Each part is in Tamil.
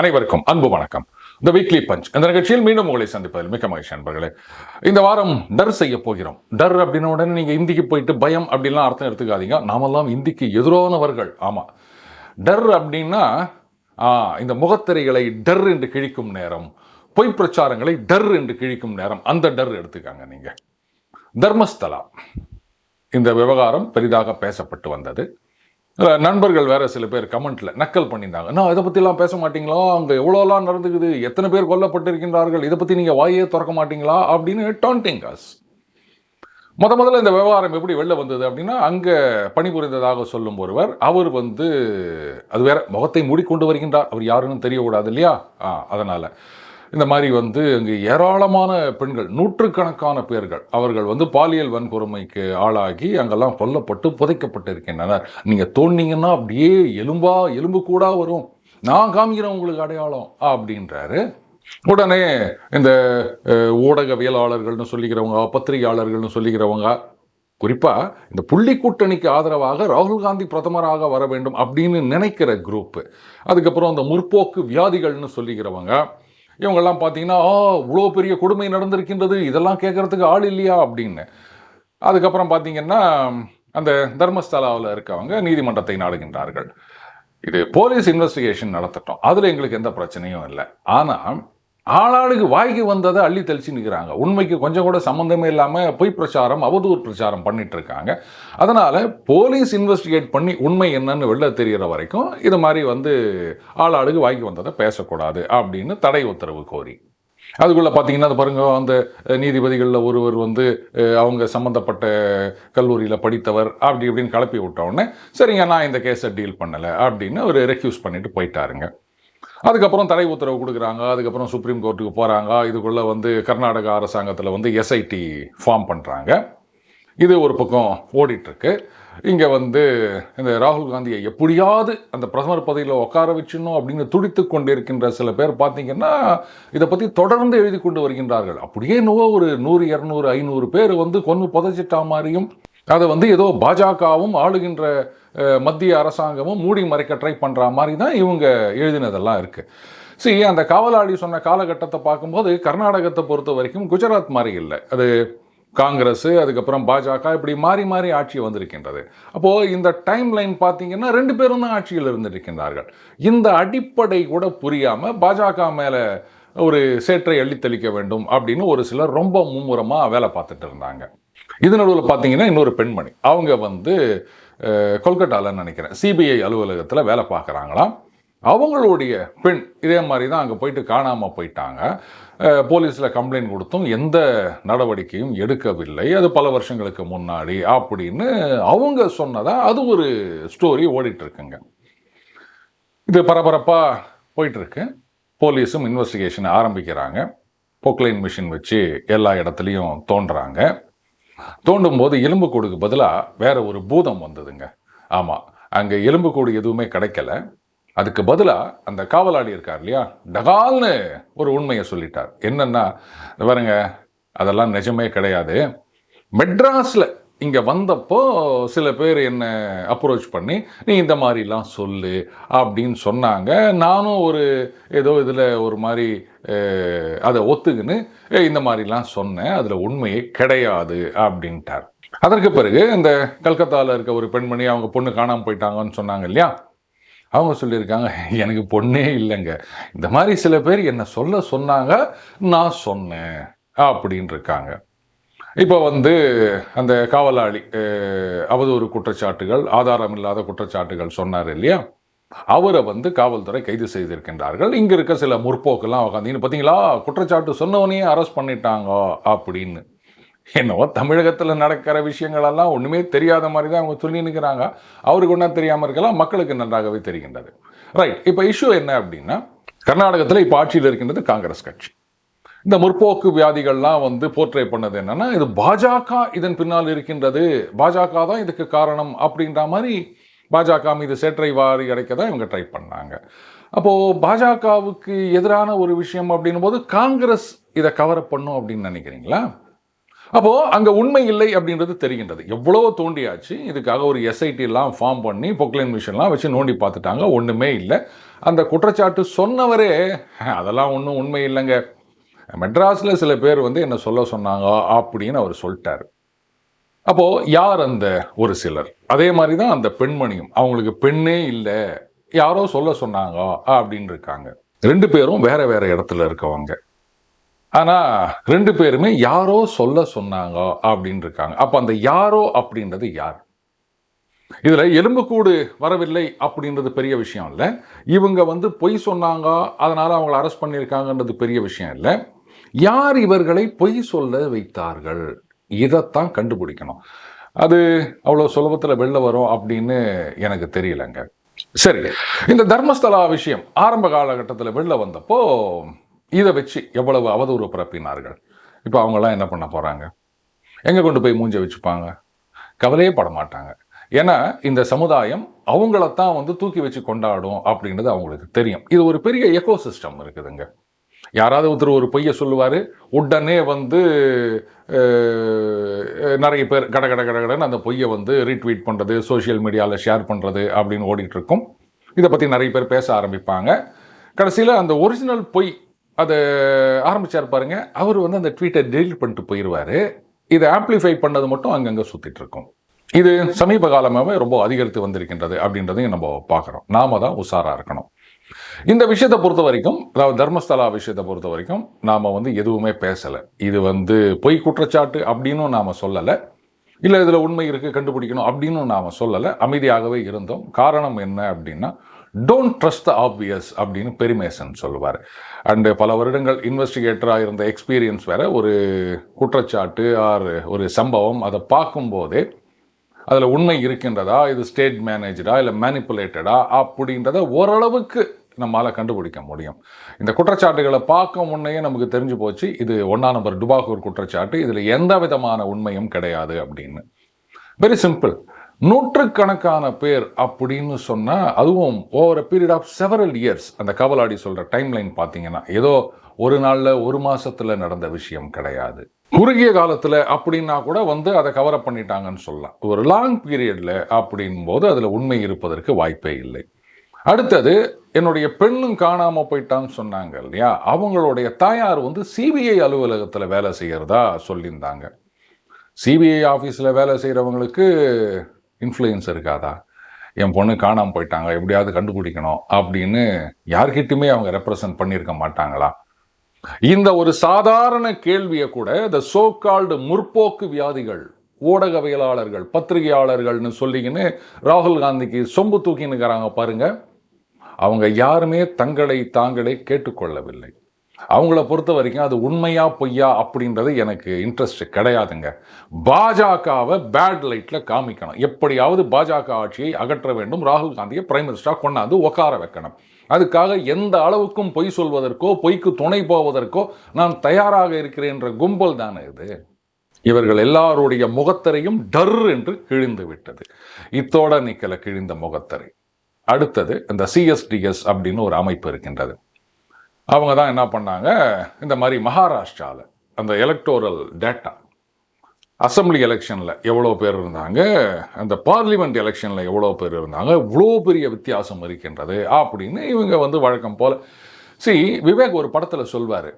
அனைவருக்கும் அன்பு வணக்கம். இந்த வீக்லி பஞ்ச் இந்த நிகழ்ச்சியில் மீண்டும் உங்களை சந்திப்பதில் மிக்க மகிழ்ச்சி நண்பர்களே. இந்த வாரம் டர் செய்ய போகிறோம். டர் அப்படின்ன உடனே நீங்க இந்திக்கு போயிட்டு பயம் அப்படின்லாம் அர்த்தம் எடுத்துக்காதீங்க. நாமெல்லாம் இந்திக்கு எதிரானவர்கள். ஆமா. டர் அப்படின்னா இந்த முகத்திரைகளை டர் என்று கிழிக்கும் நேரம் பொய் பிரச்சாரங்களை டர் என்று கிழிக்கும் நேரம் அந்த டர் எடுத்துக்காங்க நீங்க. தர்மஸ்தலா. இந்த விவகாரம் பெரிதாக பேசப்பட்டு வந்தது. நண்பர்கள் வேற சில பேர் கமெண்ட்ல நக்கல் பண்ணியிருந்தாங்க. நான் இதை பற்றிலாம் பேச மாட்டீங்களா? அங்கே எவ்வளோலாம் நடந்துக்குது? எத்தனை பேர் கொல்லப்பட்டிருக்கின்றார்கள்? இதை பற்றி நீங்கள் வாயே திறக்க மாட்டீங்களா? அப்படின்னு டாண்டிங் அஸ் முத முதல்ல இந்த விவகாரம் எப்படி வெளில வந்தது அப்படின்னா அங்கே பணிபுரிந்ததாக சொல்லும் ஒருவர் அவர் வந்து அது வேற முகத்தை மூடிக்கொண்டு வருகின்றார். அவர் யாருன்னு தெரியக்கூடாது இல்லையா? ஆ அதனால். இந்த மாதிரி வந்து இங்கு ஏராளமான பெண்கள் நூற்றுக்கணக்கான பேர்கள் அவர்கள் வந்து பாலியல் வன்கொடுமைக்கு ஆளாகி அங்கெல்லாம் கொல்லப்பட்டு புதைக்கப்பட்டு இருக்கின்றனர் நீங்கள் தோண்டிங்கன்னா அப்படியே எலும்பா எலும்பு கூட வரும். நான் காமிக்கிறேன் உங்களுக்கு அடையாளம் அப்படின்றாரு. உடனே இந்த ஊடகவியலாளர்கள்னு சொல்லிக்கிறவங்க பத்திரிகையாளர்கள்னு சொல்லிக்கிறவங்க குறிப்பாக இந்த புள்ளி கூட்டணிக்கு ஆதரவாக ராகுல் காந்தி பிரதமராக வர வேண்டும் அப்படின்னு நினைக்கிற குரூப்பு அதுக்கப்புறம் அந்த முற்போக்கு வியாதிகள்னு சொல்லிக்கிறவங்க இவங்கெல்லாம் பார்த்தீங்கன்னா ஆ இவ்வளோ பெரிய கொடுமை நடந்திருக்கின்றது இதெல்லாம் கேட்கறதுக்கு ஆள் இல்லையா? அப்படின்னு. அதுக்கப்புறம் பார்த்தீங்கன்னா அந்த தர்மஸ்தலாவில் இருக்கவங்க நீதிமன்றத்தை நாடுகின்றார்கள். இது போலீஸ் இன்வெஸ்டிகேஷன் நடத்தட்டும். அதில் எங்களுக்கு எந்த பிரச்சனையும் இல்லை. ஆனால் ஆளாளுக்கு வாய்க்கு வந்ததை அள்ளி தெளிச்சு நிற்கிறாங்க உண்மைக்கு கொஞ்சம் கூட சம்மந்தமே இல்லாமல் பொய் பிரச்சாரம் அவதூறு பிரச்சாரம் பண்ணிட்டு இருக்காங்க. போலீஸ் இன்வெஸ்டிகேட் பண்ணி உண்மை என்னன்னு வெளில தெரிகிற வரைக்கும் இது மாதிரி வந்து ஆளாளுக்கு வாய்க்கு வந்ததை பேசக்கூடாது அப்படின்னு தடை உத்தரவு கோரி. அதுக்குள்ளே பார்த்தீங்கன்னா அது பாருங்க அந்த நீதிபதிகளில் ஒருவர் வந்து அவங்க சம்மந்தப்பட்ட கல்லூரியில் படித்தவர் அப்படி இப்படின்னு கிளப்பி விட்ட சரிங்க நான் இந்த கேஸை டீல் பண்ணலை அப்படின்னு ஒரு ரெக்யூஸ் பண்ணிட்டு போயிட்டாருங்க. அதுக்கப்புறம் தடை உத்தரவு கொடுக்குறாங்க அதுக்கப்புறம் சுப்ரீம் கோர்ட்டுக்கு போகிறாங்க இதுக்குள்ளே வந்து கர்நாடக அரசாங்கத்தில் வந்து எஸ்ஐடி ஃபார்ம் பண்ணுறாங்க இது ஒரு பக்கம் ஓடிட்டுருக்கு. இங்கே வந்து இந்த ராகுல் காந்தியை எப்படியாவது அந்த பிரதமர் பதவியில் உட்கார வச்சிடணும் அப்படின்னு துடித்து கொண்டிருக்கின்ற சில பேர் பார்த்தீங்கன்னா இதை பற்றி தொடர்ந்து எழுதி கொண்டு வருகின்றார்கள். அப்படியே என்னவோ ஒரு நூறு இரநூறு ஐநூறு பேர் வந்து கொன்று புதைச்சிட்டா மாதிரியும் அதை வந்து ஏதோ பாஜகவும் ஆளுகின்ற மத்திய அரசாங்கமும் மூடி மறைக்க ட்ரை பண்ணுற மாதிரி தான் இவங்க எழுதினதெல்லாம் இருக்குது சரி அந்த காவலாடி சொன்ன காலகட்டத்தை பார்க்கும்போது கர்நாடகத்தை பொறுத்த வரைக்கும் குஜராத் மாதிரி இல்லை. அது காங்கிரஸ் அதுக்கப்புறம் பாஜக இப்படி மாறி மாறி ஆட்சி வந்திருக்கின்றது. அப்போது இந்த டைம் லைன் பார்த்தீங்கன்னா ரெண்டு பேரும் தான் ஆட்சியில் இருந்திருக்கின்றார்கள். இந்த அடிப்படை கூட புரியாமல் பாஜக மேலே ஒரு சேற்றை அள்ளித்தளிக்க வேண்டும் அப்படின்னு ஒரு சிலர் ரொம்ப மும்முரமாக வேலை பார்த்துட்டு இருந்தாங்க. இது நடுவில் பார்த்தீங்கன்னா இன்னொரு பெண்மணி. அவங்க வந்து கொல்கட்டாவில் நினைக்கிறேன். சிபிஐ அலுவலகத்தில் வேலை பார்க்குறாங்களாம். அவங்களுடைய பெண் இதே மாதிரி தான் அங்கே போயிட்டு காணாமல் போயிட்டாங்க. போலீஸில் கம்ப்ளைண்ட் கொடுத்தும் எந்த நடவடிக்கையும் எடுக்கவில்லை. அது பல வருஷங்களுக்கு முன்னாடி அப்படின்னு அவங்க சொன்னதாக அது ஒரு ஸ்டோரி ஓடிட்டுருக்குங்க. இது பரபரப்பாக போயிட்டுருக்கு. போலீஸும் இன்வெஸ்டிகேஷன் ஆரம்பிக்கிறாங்க. பொக்லைன் மிஷின் வச்சு எல்லா இடத்துலையும் தோன்றுறாங்க தோண்டும் போது எலும்புக்கூடுக்கு பதிலாக வேற ஒரு பூதம் வந்ததுங்க. ஆமாம் அங்கே எலும்புக்கூடு எதுவுமே கிடைக்கல. அதுக்கு பதிலாக அந்த காவலாளி இருக்கார் இல்லையா? டகால்னு ஒரு உண்மையை சொல்லிட்டார். என்னன்னா பாருங்க அதெல்லாம் நிஜமே கிடையாது. மெட்ராஸில் இங்கே வந்தப்போ சில பேர் என்னை அப்ரோச் பண்ணி நீ இந்த மாதிரிலாம் சொல்லு அப்படின்னு சொன்னாங்க. நானும் ஒரு ஏதோ இதில் ஒரு மாதிரி அதை ஒத்துக்குன்னு இந்த மாதிரிலாம் சொன்னேன் அதில் உண்மையே கிடையாது அப்படின்ட்டார். அதற்கு பிறகு இந்த கல்கத்தாவில் இருக்க ஒரு பெண்மணி அவங்க பொண்ணு காணாமல் போயிட்டாங்கன்னு சொன்னாங்க இல்லையா? அவங்க சொல்லியிருக்காங்க எனக்கு பொண்ணே இல்லைங்க. இந்த மாதிரி சில பேர் என்னை சொல்ல சொன்னாங்க நான் சொன்னேன் அப்படின்னு இருக்காங்க இப்போ வந்து அந்த காவலாளி அவதூறு குற்றச்சாட்டுகள் ஆதாரம் இல்லாத குற்றச்சாட்டுகள் சொன்னார் இல்லையா? அவரை வந்து காவல்துறை கைது செய்திருக்கின்றார்கள். இங்கே இருக்க சில முற்போக்கெல்லாம் உட்காந்தீங்கன்னு பார்த்தீங்களா குற்றச்சாட்டு சொன்னவனையே அரெஸ்ட் பண்ணிட்டாங்க அப்படின்னு. என்னவோ தமிழகத்தில் நடக்கிற விஷயங்களெல்லாம் ஒன்றுமே தெரியாத மாதிரி தான் அவங்க சொல்லி நிற்கிறாங்க அவருக்கு ஒன்றா தெரியாமல் இருக்கலாம். மக்களுக்கு நன்றாகவே தெரிகின்றது. ரைட் இப்போ இஷ்யூ என்ன அப்படின்னா கர்நாடகத்தில் இப்போ ஆட்சியில் இருக்கின்றது காங்கிரஸ் கட்சி. இந்த முற்போக்கு வியாதிகள்லாம் வந்து போர்ட்ரே பண்ணது என்னன்னா இது பாஜக இதன் பின்னால் இருக்கின்றது. பாஜக தான் இதுக்கு காரணம் அப்படின்ற மாதிரி பாஜக மீது சேற்றை வாரி அடைக்க தான் இவங்க ட்ரை பண்ணாங்க. அப்போது பாஜகவுக்கு எதிரான ஒரு விஷயம் அப்படின்னும் போது காங்கிரஸ் இதை கவர் பண்ணும் அப்படின்னு நினைக்கிறீங்களா? அப்போது அங்கே உண்மை இல்லை அப்படின்றது தெரிகின்றது. எவ்வளவோ தோண்டியாச்சு. இதுக்காக ஒரு எஸ்ஐடி எல்லாம் ஃபார்ம் பண்ணி பொக்லைன் மிஷன்லாம் வச்சு நோண்டி பார்த்துட்டாங்க. ஒன்றுமே இல்லை. அந்த குற்றச்சாட்டு சொன்னவரே அதெல்லாம் ஒன்றும் உண்மை இல்லைங்க. மெட்ராஸில் சில பேர் வந்து என்ன சொல்ல சொன்னாங்க அப்படின்னு அவர் சொல்லிட்டார். அப்போது யார் அந்த ஒரு சிலர்? அதே மாதிரி தான் அந்த பெண்மணியும். அவங்களுக்கு பெண்ணே இல்லை. யாரோ சொல்ல சொன்னாங்க அப்படின்னு இருக்காங்க. ரெண்டு பேரும் வேற வேற இடத்துல இருக்கவங்க. ஆனால் ரெண்டு பேருமே யாரோ சொல்ல சொன்னாங்க அப்படின்னு இருக்காங்க. அப்போ அந்த யாரோ அப்படின்றது யார்? இதில் எலும்புக்கூடு வரவில்லை அப்படின்றது பெரிய விஷயம் இல்லை. இவங்க வந்து பொய் சொன்னாங்க அதனால் அவங்கள அரெஸ்ட் பண்ணியிருக்காங்கன்றது பெரிய விஷயம் இல்லை. யார் இவர்களை பொய் சொல்ல வைத்தார்கள்? இதைத்தான் கண்டுபிடிக்கணும். அது அவ்வளோ சுலபத்தில் வெளில வரும் அப்படின்னு எனக்கு தெரியலங்க. சரி இந்த தர்மஸ்தலா விஷயம் ஆரம்ப காலகட்டத்தில் வெளில வந்தப்போ இதை வச்சு எவ்வளவு அவதூறு பரப்பினார்கள்? இப்போ அவங்கெல்லாம் என்ன பண்ண போகிறாங்க எங்கே கொண்டு போய் மூஞ்ச வச்சுப்பாங்க? கவலையே பட மாட்டாங்க. ஏன்னா இந்த சமுதாயம் அவங்களத்தான் வந்து தூக்கி வச்சு கொண்டாடும் அப்படின்றது அவங்களுக்கு தெரியும். இது ஒரு பெரிய எக்கோ சிஸ்டம் இருக்குதுங்க. யாராவது ஒருத்தர் ஒரு பொய்யை சொல்லுவார் உடனே வந்து நிறைய பேர் கட கட கட அந்த பொய்யை வந்து ரீட்வீட் பண்ணுறது சோஷியல் மீடியாவில் ஷேர் பண்ணுறது அப்படின்னு ஓடிட்டுருக்கும். இதை பற்றி நிறைய பேர் பேச ஆரம்பிப்பாங்க. கடைசியில் அந்த ஒரிஜினல் பொய் அதை ஆரம்பிச்சார் பாருங்க அவர் வந்து அந்த ட்வீட்டை டெலிட் பண்ணிட்டு போயிடுவார் இதை ஆம்பிளிஃபை பண்ணது மட்டும் அங்கங்கே சுற்றிட்டு இருக்கும் இது சமீப காலமாகவே ரொம்ப அதிகரித்து வந்திருக்கின்றது அப்படின்றதையும் நம்ம பார்க்குறோம். நாம தான் உஷாராக இருக்கணும். இந்த விஷயத்தை பொறுத்த வரைக்கும் அதாவது தர்மஸ்தலா விஷயத்தை பொறுத்த வரைக்கும் நாம் வந்து எதுவுமே பேசலை. இது வந்து பொய் குற்றச்சாட்டு அப்படின்னும் நாம் சொல்லலை. இல்லை இதில் உண்மை இருக்குது கண்டுபிடிக்கணும் அப்படின்னு நாம் சொல்லலை. அமைதியாகவே இருந்தோம். காரணம் என்ன அப்படின்னா டோன்ட் ட்ரஸ்ட் த ஆப்வியஸ் அப்படின்னு பெருமேசன் சொல்லுவார். அண்டு பல வருடங்கள் இன்வெஸ்டிகேட்டராக இருந்த எக்ஸ்பீரியன்ஸ் வேறு ஒரு குற்றச்சாட்டு ஆர் ஒரு சம்பவம் அதை பார்க்கும்போதே அதில் உண்மை இருக்கின்றதா இது ஸ்டேட் மேனேஜரா இல்லை மேனிப்புலேட்டடா அப்படின்றத ஓரளவுக்கு நம்மால் கண்டுபிடிக்க முடியும். இந்த குற்றச்சாட்டுகளை பார்க்க முன்னையே நமக்கு தெரிஞ்சு போச்சு இது ஒன்றா நம்பர் டுபாகூர் குற்றச்சாட்டு இதில் எந்த விதமான உண்மையும் கிடையாது அப்படின்னு. வெரி சிம்பிள் நூற்றுக்கணக்கான பேர் அப்படின்னு சொன்னால் அதுவும் over period of several years அந்த கவலாடி சொல்கிற டைம் லைன் பார்த்தீங்கன்னா ஏதோ ஒரு நாளில் ஒரு மாதத்தில் நடந்த விஷயம் கிடையாது. குறுகிய காலத்தில் அப்படின்னா கூட வந்து அதை கவர் பண்ணிட்டாங்கன்னு சொல்லலாம். ஒரு லாங் பீரியடில் அப்படின் போது அதில் உண்மை இருப்பதற்கு வாய்ப்பே இல்லை. அடுத்தது என்னுடைய பெண்ணும் காணாமல் போயிட்டான்னு சொன்னாங்க இல்லையா? அவங்களுடைய தாயார் வந்து சிபிஐ அலுவலகத்தில் வேலை செய்கிறதா சொல்லியிருந்தாங்க. சிபிஐ ஆஃபீஸில் வேலை செய்கிறவங்களுக்கு இன்ஃப்ளூயன்ஸ் இருக்காதா? என் பொண்ணு காணாமல் போயிட்டாங்க எப்படியாவது கண்டுபிடிக்கணும் அப்படின்னு யார்கிட்டையுமே அவங்க ரெப்ரசன்ட் பண்ணியிருக்க மாட்டாங்களா? இந்த ஒரு சாதாரண கேள்வியை கூட இந்த சோ கால்டு முற்போக்கு வியாதிகள் ஊடகவியலாளர்கள் பத்திரிகையாளர்கள்னு சொல்லிக்கின்னு ராகுல் காந்திக்கு சொம்பு தூக்கினுக்கிறாங்க பாருங்கள் அவங்க யாருமே தங்களை தாங்களே கேட்டுக்கொள்ளவில்லை. அவங்கள பொறுத்த வரைக்கும் அது உண்மையா பொய்யா அப்படின்றது எனக்கு இன்ட்ரெஸ்ட் கிடையாதுங்க. பாஜகவை பேட் லைட்ல காமிக்கணும். எப்படியாவது பாஜக ஆட்சியை அகற்ற வேண்டும். ராகுல் காந்தியை பிரைம் மினிஸ்டராக கொண்டாந்து உட்கார வைக்கணும். அதுக்காக எந்த அளவுக்கும் பொய் சொல்வதற்கோ பொய்க்கு துணை போவதற்கோ நான் தயாராக இருக்கிறேன் கும்பல் தானே இது. இவர்கள் எல்லாருடைய முகத்தரையும் டர் என்று கிழிந்து விட்டது. இத்தோட நிக்கல கிழிந்த முகத்தரை. அடுத்தது இந்த சிஎஸ்டிஎஸ் அப்படின்னு ஒரு அமைப்பு இருக்கின்றது. அவங்க தான் என்ன பண்ணாங்க? இந்த மாதிரி மகாராஷ்டிராவில் அந்த எலக்டோரல் டேட்டா அசம்பிளி எலெக்ஷனில் எவ்வளோ பேர் இருந்தாங்க? அந்த பார்லிமெண்ட் எலெக்ஷனில் எவ்வளோ பேர் இருந்தாங்க? இவ்வளோ பெரிய வித்தியாசம் இருக்கின்றது அப்படின்னு இவங்க வந்து வழக்கம் போல். சி விவேக் ஒரு படத்தில் சொல்வார்.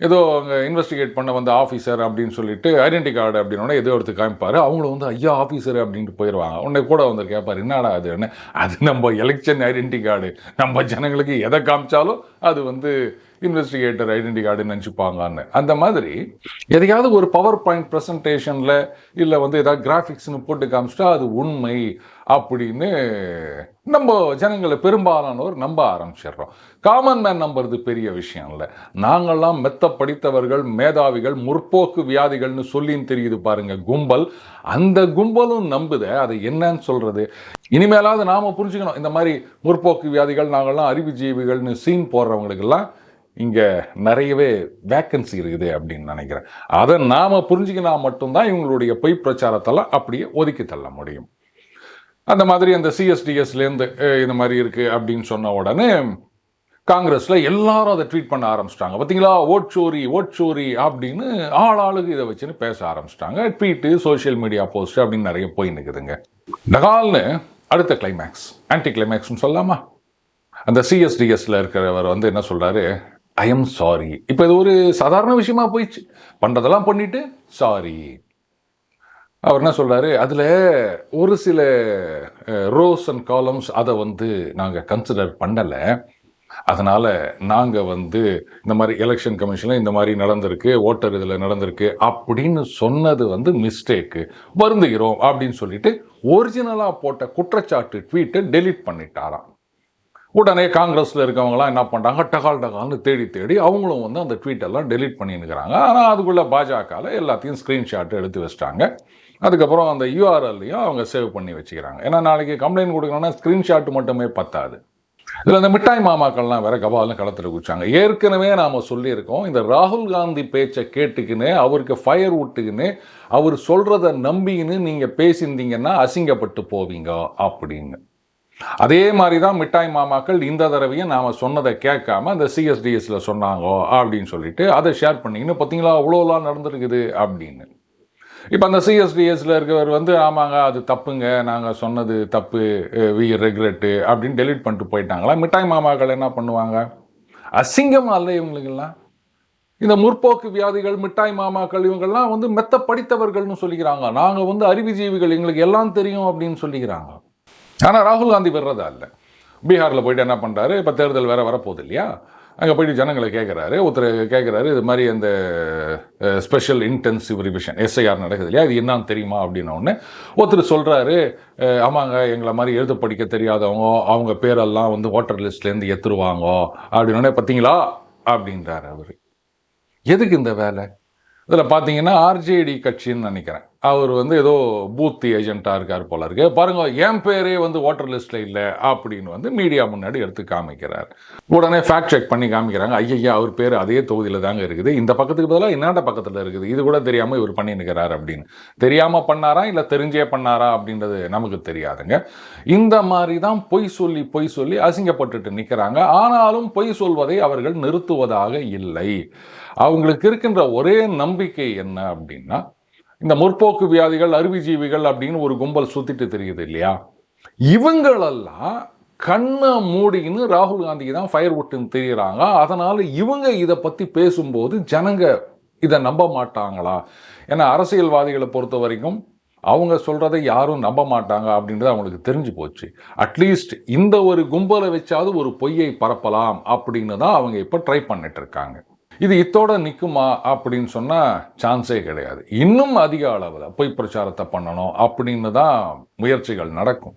ஏதோ அங்கே இன்வெஸ்டிகேட் பண்ண வந்த ஆஃபீஸர் அப்படின்னு சொல்லிட்டு ஐடென்டி கார்டு அப்படின்னோட ஏதோ எடுத்து காமிப்பார். அவங்களும் வந்து ஐயா ஆஃபீஸர் அப்படின்ட்டு போயிடுவாங்க உன்னை கூட வந்து கேட்பார் என்னடா அதுன்னு அது நம்ம எலெக்ஷன் ஐடென்டி கார்டு நம்ம ஜனங்களுக்கு எதை காமிச்சாலும் அது வந்து இன்வெஸ்டிகேட்டர் ஐடென்டி கார்டு நினச்சிப்பாங்கன்னு. அந்த மாதிரி எதையாவது ஒரு பவர் பாயிண்ட் ப்ரெசன்டேஷனில் இல்லை வந்து ஏதாவது கிராஃபிக்ஸ்னு போட்டு காமிச்சிட்டா அது உண்மை அப்படின்னு நம்ம ஜனங்களை பெரும்பாலானோர் நம்ப ஆரம்பிச்சிடுறோம். காமன் மேன் நம்புறது பெரிய விஷயம் இல்லை. நாங்கள்லாம் மெத்த படித்தவர்கள் மேதாவிகள் முற்போக்கு வியாதிகள்னு சொல்லின்னு தெரியுது பாருங்க கும்பல். அந்த கும்பலும் நம்புத அதை என்னன்னு சொல்றது? இனிமேலாவது நாம புரிஞ்சுக்கணும். இந்த மாதிரி முற்போக்கு வியாதிகள் நாங்கள்லாம் அறிவுஜீவிகள்னு சீன் போடுறவங்களுக்கெல்லாம் இங்கே நிறையவே வேக்கன்சி இருக்குது அப்படின்னு நினைக்கிறேன். அதை நாம் புரிஞ்சுக்கினா மட்டும்தான் இவங்களுடைய பொய் பிரச்சாரத்தெல்லாம் அப்படியே ஒதுக்கி தள்ள முடியும். அந்த மாதிரி அந்த சிஎஸ்டிஎஸ்லேருந்து இந்த மாதிரி இருக்குது அப்படின்னு சொன்ன உடனே காங்கிரஸில் எல்லாரும் அதை ட்வீட் பண்ண ஆரம்பிச்சிட்டாங்க. பார்த்தீங்களா ஓட் சோரி ஓட் சோரி அப்படின்னு ஆள் ஆளுக்கு இதை வச்சுன்னு பேச ஆரம்பிச்சிட்டாங்க. ட்வீட்டு சோஷியல் மீடியா போஸ்ட் அப்படின்னு நிறைய போய் நிற்குதுங்க டகால்னு அடுத்த கிளைமேக்ஸ் ஆன்டி கிளைமேக்ஸ்னு சொல்லலாமா? அந்த சிஎஸ்டிஎஸ்ல இருக்கிறவர் வந்து என்ன சொல்கிறாரு ஐ எம் சாரி இப்போ இது ஒரு சாதாரண விஷயமா போயிடுச்சு. பண்ணுறதெல்லாம் பண்ணிட்டு சாரி அவர் என்ன சொல்கிறாரு அதில் ஒரு சில ரோஸ் அண்ட் காலம்ஸ் அதை வந்து நாங்கள் கன்சிடர் பண்ணலை. அதனால் நாங்கள் வந்து இந்த மாதிரி எலெக்ஷன் கமிஷனில் இந்த மாதிரி நடந்திருக்கு ஓட்டர் இதில் நடந்திருக்கு அப்படின்னு சொன்னது வந்து மிஸ்டேக்கு வருந்துகிறோம் அப்படின்னு சொல்லிட்டு ஒரிஜினலாக போட்ட குற்றச்சாட்டு ட்வீட்டை டெலீட் பண்ணிட்டாராம். உடனே காங்கிரஸில் இருக்கவங்களாம் என்ன பண்ணுறாங்க டகால் டகால்னு தேடி தேடி அவங்களும் வந்து அந்த ட்வீட்டெல்லாம் டெலிட் டெலீட் ஆனால் அதுக்குள்ளே பாஜகவில் எல்லாத்தையும் ஸ்க்ரீன்ஷாட் எடுத்து வச்சிட்டாங்க. அதுக்கப்புறம் அந்த யூஆர்எல்லையும் அவங்க சேவ் பண்ணி வச்சுக்கிறாங்க. ஏன்னா நாளைக்கு கம்ப்ளைண்ட் கொடுக்கணும்னா ஸ்க்ரீன்ஷாட் மட்டுமே பத்தாது. இதில் அந்த மிட்டாய் மாமாக்கள்லாம் வேற கபாலும் களத்தில் குச்சாங்க ஏற்கனவே நாம் சொல்லியிருக்கோம் இந்த ராகுல் காந்தி பேச்சை கேட்டுக்கின்னு அவருக்கு ஃபயர் விட்டுக்கின்னு அவர் சொல்கிறத நம்பின்னு நீங்கள் பேசியிருந்தீங்கன்னா அசிங்கப்பட்டு போவீங்க அப்படின்னு. அதே மாதிரி தான் மிட்டாய் மாமாக்கள் இந்த தடவையும் நாம் சொன்னதை கேட்காம அந்த சிஎஸ்டிஎஸில் சொன்னாங்க அப்படின்னு சொல்லிட்டு அதை ஷேர் பண்ணிங்கன்னு பார்த்தீங்களா அவ்வளோலாம் நடந்திருக்குது அப்படின்னு. இப்போ அந்த சிஎஸ்டிஎஸில் இருக்கிறவர் வந்து ஆமாங்க அது தப்புங்க. நாங்கள் சொன்னது தப்பு. வி ரெக்ரெட்டு அப்படின்னு டெலீட் பண்ணிட்டு போயிட்டாங்களா? மிட்டாய் மாமாக்கள் என்ன பண்ணுவாங்க? அசிங்கமாக இல்லை இவங்களுக்கெல்லாம்? இந்த முற்போக்கு வியாதிகள் மிட்டாய் மாமாக்கள் இவங்கெல்லாம் வந்து மெத்த படித்தவர்கள்னு சொல்லிக்கிறாங்க. நாங்கள் வந்து அறிவுஜீவிகள் எங்களுக்கு எல்லாம் தெரியும் அப்படின்னு சொல்லிக்கிறாங்க. ஆனால் ராகுல் காந்தி வர்றதா இல்லை? பீகாரில் போயிட்டு என்ன பண்ணுறாரு இப்போ தேர்தல் வேறு வரப்போகுது இல்லையா? அங்கே போயிட்டு ஜனங்களை கேட்குறாரு ஒருத்தர் கேட்குறாரு இது மாதிரி அந்த ஸ்பெஷல் இன்டென்சிவ் ரிவிஷன் எஸ்ஐஆர் நடக்குது இல்லையா? இது என்னன்னு தெரியுமா? அப்படின்னோடனே ஒருத்தர் சொல்கிறாரு ஆமாங்க எங்களை மாதிரி எழுத படிக்க தெரியாதவங்க அவங்க பேரெல்லாம் வந்து ஓட்டர் லிஸ்ட்லேருந்து எத்துருவாங்க அப்படின்னோடனே பார்த்தீங்களா அப்படின்றாரு அவர். எதுக்கு இந்த வேலை? இதில் பார்த்தீங்கன்னா ஆர்ஜேடி கட்சின்னு நினைக்கிறேன். அவர் வந்து ஏதோ பூத் ஏஜென்ட்டாக இருக்கார் போல இருக்கு. பாருங்க என் பேரே வந்து ஓட்டர் லிஸ்ட்டில் இல்லை அப்படின்னு வந்து மீடியா முன்னாடி எடுத்து காமிக்கிறார். உடனே ஃபேக்ட் செக் பண்ணி காமிக்கிறாங்க. ஐயா அவர் பேர் அதே தொகுதியில் தாங்க இருக்குது. இந்த பக்கத்துக்கு பதிலாக என்னோட பக்கத்தில் இருக்குது. இது கூட தெரியாமல் இவர் பண்ணினுக்கிறார் அப்படின்னு. தெரியாமல் பண்ணாரா இல்லை தெரிஞ்சே பண்ணாரா அப்படின்றது நமக்கு தெரியாதுங்க. இந்த மாதிரி தான் பொய் சொல்லி பொய் சொல்லி அசிங்கப்பட்டுட்டு நிற்கிறாங்க ஆனாலும் பொய் சொல்வதை அவர்கள் நிறுத்துவதாக இல்லை. அவங்களுக்கு இருக்கின்ற ஒரே நம்பிக்கை என்ன அப்படின்னா இந்த முற்போக்கு வியாதிகள் அருவிஜீவிகள் அப்படின்னு ஒரு கும்பல் சுத்திட்டு தெரியுது இல்லையா? இவங்களெல்லாம் கண்ணை மூடின்னு ராகுல் காந்திக்கு தான் ஃபயர் விட்டுன்னு தெரியுறாங்க. அதனால இவங்க இதை பத்தி பேசும்போது ஜனங்க இதை நம்ப மாட்டாங்களா? ஏன்னா அரசியல்வாதிகளை பொறுத்த வரைக்கும் அவங்க சொல்கிறத யாரும் நம்ப மாட்டாங்க அப்படின்றது அவங்களுக்கு தெரிஞ்சு போச்சு. அட்லீஸ்ட் இந்த ஒரு கும்பலை வச்சாவது ஒரு பொய்யை பரப்பலாம் அப்படின்னு தான் அவங்க இப்போ ட்ரை பண்ணிட்டு இருக்காங்க. இது இத்தோட நிற்குமா அப்படின்னு சொன்னால் சான்ஸே கிடையாது. இன்னும் அதிக அளவில் பொய் பிரச்சாரத்தை பண்ணணும் அப்படின்னு தான் முயற்சிகள் நடக்கும்.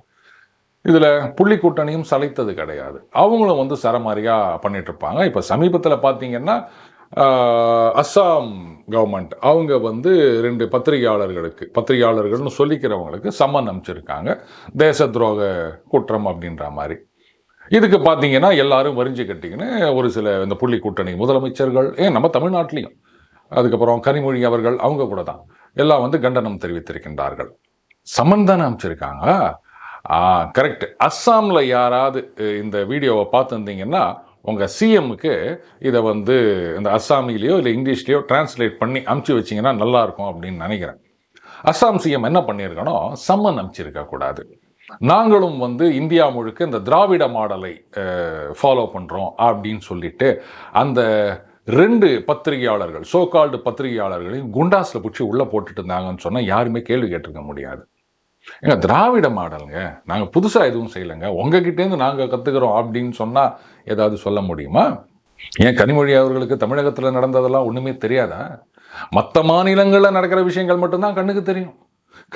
இதில் புள்ளி கூட்டணியும் சளைத்தது கிடையாது. அவங்களும் வந்து சரமாரியாக பண்ணிட்டு இருப்பாங்க. இப்போ சமீபத்தில் பார்த்தீங்கன்னா அஸ்ஸாம் கவர்மெண்ட் அவங்க வந்து ரெண்டு பத்திரிகையாளர்களுக்கு பத்திரிகையாளர்கள்னு சொல்லிக்கிறவங்களுக்கு சம்மன் அனுப்பிச்சிருக்காங்க. தேச துரோக குற்றம் அப்படின்ற மாதிரி. இதுக்கு பார்த்தீங்கன்னா எல்லாரும் வரிஞ்சு கட்டிக்கின்னு ஒரு சில இந்த புள்ளி கூட்டணி முதலமைச்சர்கள் ஏன் நம்ம தமிழ்நாட்டிலையும் அதுக்கப்புறம் கனிமொழி அவர்கள் அவங்க கூட தான் எல்லாம் வந்து கண்டனம் தெரிவித்திருக்கின்றார்கள். சம்மன் தானே அமைச்சிருக்காங்க கரெக்ட் அஸ்ஸாமில் யாராவது இந்த வீடியோவை பார்த்துருந்தீங்கன்னா உங்கள் சிஎம்முக்கு இதை வந்து இந்த அஸ்ஸாமிலேயோ இல்லை இங்கிலீஷ்லேயோ டிரான்ஸ்லேட் பண்ணி அமுச்சு வச்சிங்கன்னா நல்லாயிருக்கும் அப்படின்னு நினைக்கிறேன். அஸ்ஸாம் சிஎம் என்ன பண்ணியிருக்கணும்? சம்மன் அனுப்பிச்சிருக்கக்கூடாது நாங்களும் வந்து இந்தியா முழுக்க இந்த திராவிட மாடலை ஃபாலோ பண்ணுறோம் அப்படின்னு சொல்லிட்டு அந்த ரெண்டு பத்திரிகையாளர்கள் சோ கால்டு பத்திரிகையாளர்களையும் குண்டாஸில் பிடிச்சி உள்ளே போட்டுட்டு இருந்தாங்கன்னு சொன்னால் யாருமே கேள்வி கேட்டிருக்க முடியாது. ஏங்க திராவிட மாடலுங்க நாங்கள் புதுசாக எதுவும் செய்யலைங்க. உங்ககிட்டேருந்து நாங்கள் கற்றுக்குறோம் அப்படின்னு சொன்னால் ஏதாவது சொல்ல முடியுமா? ஏன் கனிமொழி அவர்களுக்கு தமிழகத்தில் நடந்ததெல்லாம் ஒன்றுமே தெரியாதா? மற்ற மாநிலங்களில் நடக்கிற விஷயங்கள் மட்டும்தான் கண்ணுக்கு தெரியும்.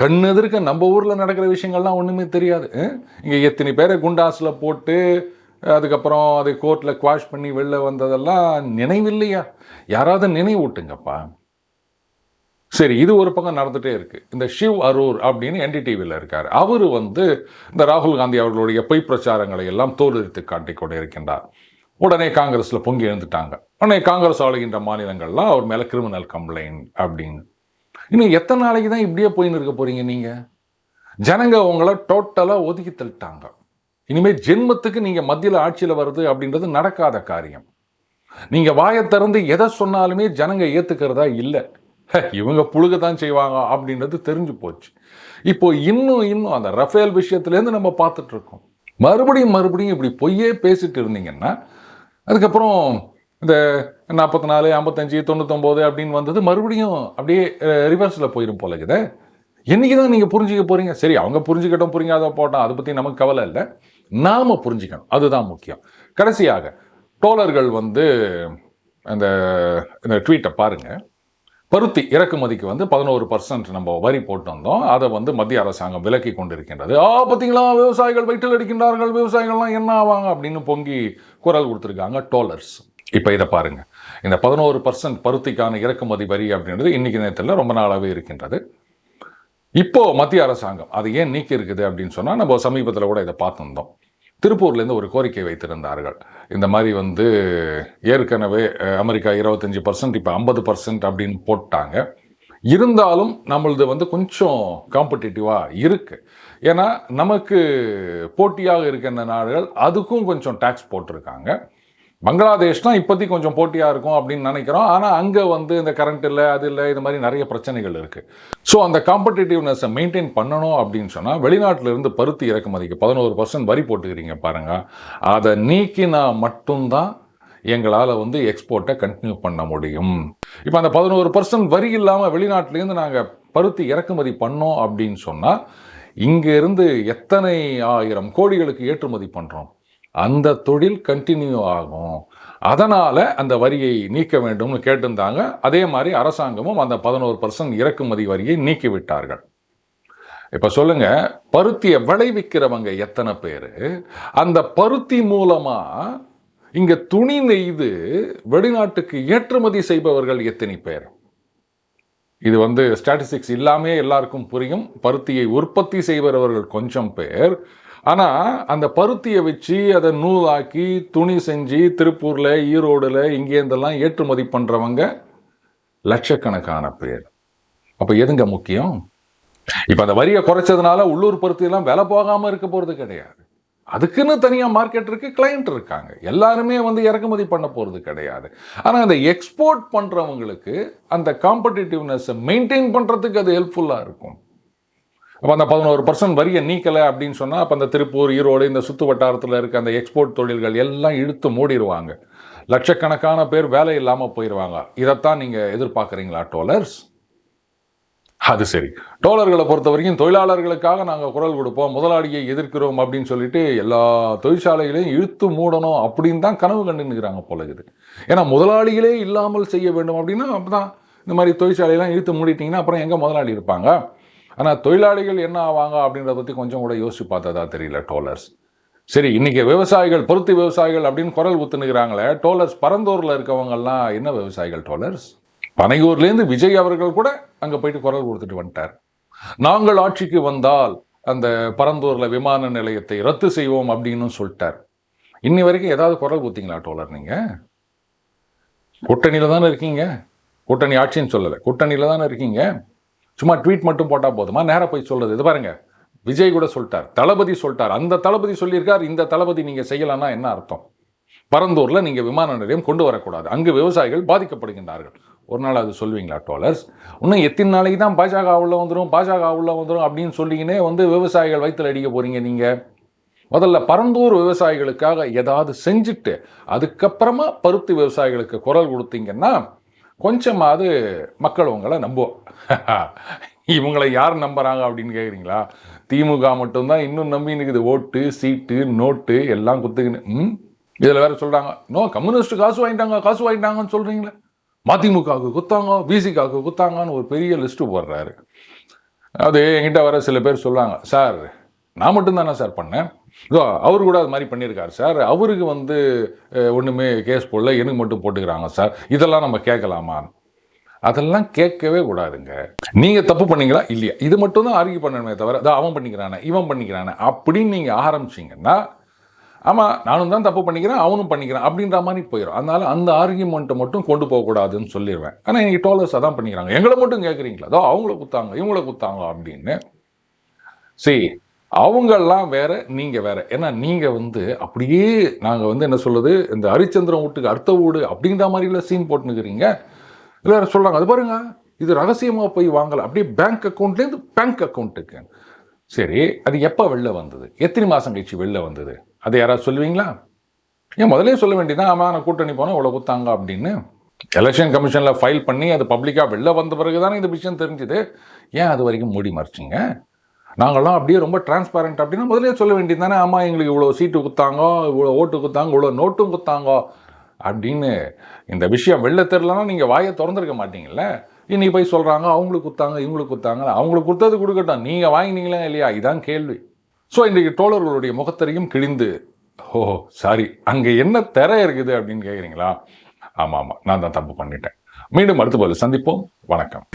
கண்ணு எதிர்க்க நம்ம ஊரில் நடக்கிற விஷயங்கள்லாம் ஒன்றுமே தெரியாது. இங்கே எத்தனை பேரை குண்டாஸில் போட்டு அதுக்கப்புறம் அதை கோர்ட்டில் குவாஷ் பண்ணி வெளில வந்ததெல்லாம் நினைவில்லையா? யாராவது நினைவூட்டுங்கப்பா. சரி இது ஒரு பக்கம் நடந்துகிட்டே இருக்குது இந்த ஷிவ் அரூர் அப்படின்னு என்டிடிவியில் இருக்கார். அவர் வந்து இந்த ராகுல் காந்தி அவர்களுடைய பொய் பிரச்சாரங்களை எல்லாம் தோலெடுத்து காட்டிக் கொண்டு இருக்கின்றார் உடனே காங்கிரஸில் பொங்கி எழுந்துட்டாங்க. உடனே காங்கிரஸ் ஆளுகின்ற மாநிலங்கள்லாம் அவர் மேலே கிரிமினல் கம்ப்ளைண்ட் அப்படின்னு இன்னும் எத்தனை நாளைக்கு தான் இப்படியே போயின்னு இருக்க போறீங்க நீங்க? ஜனங்க உங்களை டோட்டலாக ஒதுக்கி தள்ளிட்டாங்க. இனிமேல் ஜென்மத்துக்கு நீங்கள் மத்தியில் ஆட்சியில் வருது அப்படின்றது நடக்காத காரியம். நீங்கள் வாயை திறந்து எதை சொன்னாலுமே ஜனங்க ஏற்றுக்கிறதா இல்லை. இவங்க புழுக தான் செய்வாங்க அப்படின்றது தெரிஞ்சு போச்சு. இப்போ இன்னும் இன்னும் அந்த ரஃபேல் விஷயத்துலேருந்து நம்ம பார்த்துட்டு இருக்கோம். மறுபடியும் மறுபடியும் இப்படி பொய்யே பேசிட்டு இருந்தீங்கன்னா அதுக்கப்புறம் இந்த நாற்பத்தி நாலு ஐம்பத்தஞ்சு தொண்ணூத்தொம்போது அப்படின்னு வந்தது மறுபடியும் அப்படியே ரிவர்ஸில் போயிடும் போல இருக்குதே. என்றைக்கு தான் நீங்கள் புரிஞ்சிக்க போகிறீங்க சரி அவங்க புரிஞ்சுக்கிட்டோம் புரிஞ்சாத போட்டோம். அதை பற்றி நமக்கு கவலை இல்லை. நாம புரிஞ்சுக்கணும். அதுதான் முக்கியம். கடைசியாக டோலர்கள் வந்து அந்த இந்த ட்வீட்டை பாருங்கள் பருத்தி இறக்குமதிக்கு வந்து பதினோரு பர்சன்ட் நம்ம வரி போட்டு வந்தோம் அதை வந்து மத்திய அரசாங்கம் விலக்கி கொண்டிருக்கின்றது. ஆ பார்த்தீங்களா விவசாயிகள் வயிற்றில் அடிக்கின்றார்கள். விவசாயிகள்லாம் என்ன ஆவாங்க அப்படின்னு பொங்கி குரல் கொடுத்துருக்காங்க. டோலர்ஸ். இப்போ இதை பாருங்கள் இந்த பதினோரு பர்சன்ட் பருத்திக்கான இறக்குமதி வரி அப்படின்றது இன்னைக்கு நேரத்தில் ரொம்ப நாளாகவே இருக்கின்றது. இப்போது மத்திய அரசாங்கம் அது ஏன் நீக்கி இருக்குது அப்படின்னு சொன்னால் நம்ம சமீபத்தில் கூட இதை பார்த்துருந்தோம். திருப்பூர்லேருந்து ஒரு கோரிக்கை வைத்திருந்தார்கள். இந்த மாதிரி வந்து ஏற்கனவே அமெரிக்கா இருபத்தஞ்சி பர்சன்ட் இப்போ ஐம்பது பர்சன்ட் அப்படின்னு போட்டாங்க. இருந்தாலும் நம்மளது வந்து கொஞ்சம் காம்படிட்டிவாக இருக்குது ஏன்னா நமக்கு போட்டியாக இருக்கின்ற நாடுகள் அதுக்கும் கொஞ்சம் டேக்ஸ் போட்டிருக்காங்க. பங்களாதேஷ் தான் இப்போதைக்கு கொஞ்சம் போட்டியாக இருக்கும் அப்படின்னு நினைக்கிறோம். ஆனால் அங்கே வந்து இந்த கரண்ட் இல்லை அது இல்லை இது மாதிரி நிறைய பிரச்சனைகள் இருக்குது ஸோ அந்த காம்படிட்டிவ்னஸை மெயின்டைன் பண்ணணும் அப்படின்னு சொன்னால் வெளிநாட்டிலிருந்து பருத்தி இறக்குமதிக்கு பதினோரு பர்சன்ட் வரி போட்டுக்கிறீங்க பாருங்கள் அதை நீக்கினா மட்டும்தான் எங்களால் வந்து எக்ஸ்போர்ட்டை கண்டினியூ பண்ண முடியும். இப்போ அந்த பதினோரு பர்சன்ட் வரி இல்லாமல் வெளிநாட்டிலேருந்து நாங்கள் பருத்தி இறக்குமதி பண்ணோம் அப்படின்னு சொன்னால் இங்கேருந்து எத்தனை ஆயிரம் கோடிகளுக்கு ஏற்றுமதி பண்ணுறோம் அந்த தொழில் கண்டினியூ ஆகும். அதனால் அந்த வரியை நீக்க வேண்டும்னு கேட்டிருந்தாங்க. அதே மாதிரி அரசாங்கமும் அந்த பதினோரு பர்சன்ட் இறக்குமதி வரியை நீக்கிவிட்டார்கள். இப்போ சொல்லுங்க பருத்தியை விளைவிக்கிறவங்க எத்தனை பேர்? அந்த பருத்தி மூலமாக இங்கே துணி நெய்து வெளிநாட்டுக்கு ஏற்றுமதி செய்பவர்கள் எத்தனை பேர்? இது வந்து ஸ்டாட்டிஸ்டிக்ஸ் இல்லாமே எல்லாருக்கும் புரியும். பருத்தியை உற்பத்தி செய்பவர்கள் கொஞ்சம் பேர். ஆனால் அந்த பருத்தியை வச்சு அதை நூலாக்கி துணி செஞ்சு திருப்பூரில் ஈரோடில் இங்கேருந்தெல்லாம் ஏற்றுமதி பண்ணுறவங்க லட்சக்கணக்கான பேர். அப்போ எதுங்க முக்கியம்? இப்போ அந்த வரியை குறைச்சதுனால உள்ளூர் பருத்தியெல்லாம் விலை போகாமல் இருக்க போகிறது கிடையாது. அதுக்குன்னு தனியாக மார்க்கெட் இருக்குது கிளையண்ட் இருக்காங்க. எல்லாருமே வந்து இறக்குமதி பண்ண போகிறது கிடையாது. ஆனால் அந்த எக்ஸ்போர்ட் பண்ணுறவங்களுக்கு அந்த காம்படிட்டிவ்னஸை மெயின்டைன் பண்ணுறதுக்கு அது ஹெல்ப்ஃபுல்லாக இருக்கும். அப்போ அந்த பதினோரு பர்சன்ட் வரியை நீக்கலை அப்படின்னு சொன்னால் அப்போ அந்த திருப்பூர் ஈரோடு இந்த சுற்று வட்டாரத்தில் இருக்க அந்த எக்ஸ்போர்ட் தொழில்கள் எல்லாம் இழுத்து மூடிடுவாங்க லட்சக்கணக்கான பேர் வேலை இல்லாமல் போயிடுவாங்க இதைத்தான் நீங்கள் எதிர்பார்க்குறீங்களா டோலர்ஸ்? அது சரி. டோலர்களை பொறுத்த வரைக்கும் தொழிலாளர்களுக்காக நாங்கள் குரல் கொடுப்போம் முதலாளியை எதிர்க்கிறோம் அப்படின்னு சொல்லிட்டு எல்லா தொழிற்சாலைகளையும் இழுத்து மூடணும் அப்படின்னு தான் கனவு கண்டுன்னுக்கிறாங்க போல இருக்குது. ஏன்னா முதலாளிகளே இல்லாமல் செய்ய வேண்டும் அப்படின்னா அப்போ தான் இந்த மாதிரி தொழிற்சாலையெல்லாம் இழுத்து மூடிட்டிங்கன்னா அப்புறம் எங்கே முதலாளி இருப்பாங்க? ஆனால் தொழிலாளிகள் என்ன ஆவாங்க அப்படின்றத பற்றி கொஞ்சம் கூட யோசிச்சு பார்த்ததா தெரியல டோலர்ஸ். சரி இன்றைக்கி விவசாயிகள் பருத்தி விவசாயிகள் அப்படின்னு குரல் ஊத்துனுக்கிறாங்களே டோலர்ஸ் பரந்தூரில் இருக்கவங்கெல்லாம் என்ன விவசாயிகள் டோலர்ஸ்? பனையூர்லேருந்து விஜய் அவர்கள் கூட அங்கே போயிட்டு குரல் கொடுத்துட்டு வந்துட்டார். நாங்கள் ஆட்சிக்கு வந்தால் அந்த பரந்தூரில் விமான நிலையத்தை ரத்து செய்வோம் அப்படின்னு சொல்லிட்டார். இன்னி வரைக்கும் ஏதாவது குரல் ஊத்திங்களா டோலர் நீங்கள் கூட்டணியில் தானே இருக்கீங்க. கூட்டணி ஆட்சின்னு சொல்லலை கூட்டணியில் தானே இருக்கீங்க. சும்மா ட்வீட் மட்டும் போட்டால் போதுமா? நேராக போய் சொல்கிறது இது பாருங்கள் விஜய் கூட சொல்லிட்டார். தளபதி சொல்லிட்டார். அந்த தளபதி சொல்லியிருக்கார். இந்த தளபதி நீங்கள் செய்யலான்னா என்ன அர்த்தம்? பரந்தூரில் நீங்கள் விமான நிலையம் கொண்டு வரக்கூடாது. அங்கு விவசாயிகள் பாதிக்கப்படுகின்றார்கள். ஒரு நாள் அது சொல்வீங்களா டோலர்ஸ் இன்னும் எத்தனை நாளைக்கு தான் பாஜக உள்ள வந்துடும் பாஜக உள்ள வந்துடும் அப்படின்னு சொல்லிங்கன்னே வந்து விவசாயிகள் வயிற்றில் அடிக்க போகிறீங்க நீங்கள் முதல்ல பரந்தூர் விவசாயிகளுக்காக ஏதாவது செஞ்சுட்டு அதுக்கப்புறமா பருத்தி விவசாயிகளுக்கு குரல் கொடுத்தீங்கன்னா கொஞ்சமாவது மக்கள் உங்களை நம்புவோம் இவங்களை யார் நம்புகிறாங்க அப்படின்னு கேட்குறீங்களா திமுக மட்டும்தான் இன்னும் நம்பி இருக்குது ஓட்டு சீட்டு நோட்டு எல்லாம் குத்துக்கின்னு. ம்? இதில் வேறு சொல்கிறாங்க நோ கம்யூனிஸ்ட் காசு வாங்கிட்டாங்க காசு வாங்கிட்டாங்கன்னு சொல்கிறீங்களே மதிமுகவுக்கு குத்தாங்க பிசிகாவுக்கு குத்தாங்கன்னு ஒரு பெரிய லிஸ்ட்டு போடுறாரு. அது என்கிட்ட வர சில பேர் சொல்லுவாங்க சார் நான் மட்டும்தானே சார் பண்ணேன். அவர் கூட அது மாதிரி பண்ணியிருக்காரு சார். அவருக்கு வந்து ஒன்றுமே கேஸ் போடல எனக்கு மட்டும் போட்டுக்கிறாங்க சார். இதெல்லாம் நம்ம கேட்கலாமா? அதெல்லாம் கேட்கவே கூடாதுங்க. நீங்கள் தப்பு பண்ணீங்களா? இல்லையா? இது மட்டும் தான் ஆர்கியூ பண்ணணுமே தவிர அதான் அவன் பண்ணிக்கிறானே இவன் பண்ணிக்கிறானே அப்படின்னு நீங்கள் ஆரம்பிச்சிங்கன்னா ஆமாம் நானும் தான் தப்பு பண்ணிக்கிறேன் அவனும் பண்ணிக்கிறான் அப்படின்ற மாதிரி போயிடும் அதனால அந்த ஆர்கியூமெண்ட்டை மட்டும் கொண்டு போகக்கூடாதுன்னு சொல்லிடுவேன் ஆனால் இன்னைக்கு டோலர்ஸ் அதான் பண்ணிக்கிறாங்க. எங்களை மட்டும் கேட்குறீங்களா? அதோ அவங்கள குத்தாங்க இவங்கள குத்தாங்க அப்படின்னு. சரி. அவங்கெல்லாம் வேற நீங்கள் வேற. ஏன்னா நீங்கள் வந்து அப்படியே நாங்கள் வந்து என்ன சொல்லுது இந்த ஹரிச்சந்திரன் வீட்டுக்கு அடுத்த வீடு அப்படிங்கிற மாதிரிலாம் சீன் போட்டுனுக்கிறீங்க இல்லை சொல்கிறாங்க அது பாருங்க இது ரகசியமாக போய் வாங்கலை. அப்படியே பேங்க் அக்கௌண்ட்லேருந்து பேங்க் அக்கௌண்ட்டுக்கு சரி அது எப்போ வெளில வந்தது? எத்தனை மாதம் கழிச்சு வெளில வந்தது? அது யாராவது சொல்லுவீங்களா? ஏன் முதலே சொல்ல வேண்டியதான் ஆமாம் நான் கூட்டணி போனால் இவ்வளோ கொடுத்தாங்க அப்படின்னு. எலெக்ஷன் கமிஷனில் ஃபைல் பண்ணி அது பப்ளிக்காக வெளில வந்த பிறகு தானே இந்த விஷயம் தெரிஞ்சுது. ஏன் அது வரைக்கும் மூடி மறைச்சிங்க? நாங்கள்லாம் அப்படியே ரொம்ப டிரான்ஸ்பேரண்ட் அப்படின்னா முதலே சொல்ல வேண்டியது தானே ஆமாம் எங்களுக்கு இவ்வளோ சீட்டு கொடுத்தாங்க இவ்வளோ ஓட்டு கொடுத்தாங்க இவ்வளோ நோட்டும் கொடுத்தாங்க அப்படின்னு. இந்த விஷயம் வெளில தெரிலனா நீங்கள் வாயை திறந்துருக்க மாட்டீங்கல்ல. இன்னைக்கு போய் சொல்கிறாங்க அவங்களுக்கு கொடுத்தாங்க இவங்களுக்கு கொடுத்தாங்க அவங்களுக்கு கொடுத்தது கொடுக்கட்டும். நீங்கள் வாங்கினீங்களா இல்லையா? இதுதான் கேள்வி. ஸோ இன்றைக்கு தோழர்களுடைய முகத்தரையும் கிழிந்து ஓ சாரி அங்கே என்ன திரை இருக்குது? அப்படின்னு கேட்குறீங்களா ஆமாம் ஆமாம் நான் தான் தப்பு பண்ணிட்டேன். மீண்டும் அடுத்த போது சந்திப்போம். வணக்கம்.